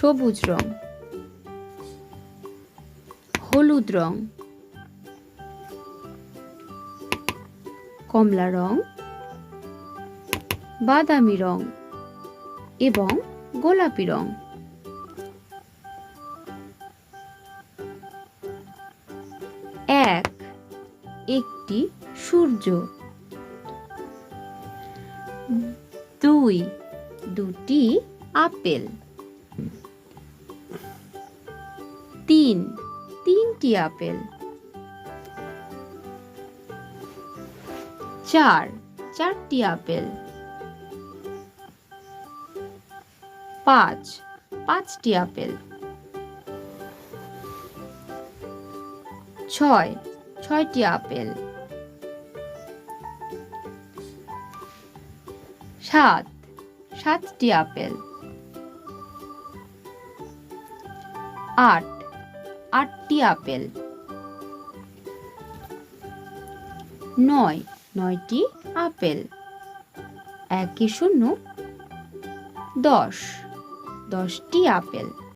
সবুজ রং, হলুদ রং, কমলা রং, বাদামি রং এবং গোলাপি রং। এক, একটি সূর্য। দুই, দুটি আপেল। তিন, তিনটি আপেল। চার, চারটি আপেল। পাঁচ, পাঁচটি আপেল। ছয়, ছয়টি আপেল। সাত, সাতটি আপেল। আট আটটি আপেল। নয় নয়টি আপেল। একে শূন্য। দশ দশটি আপেল।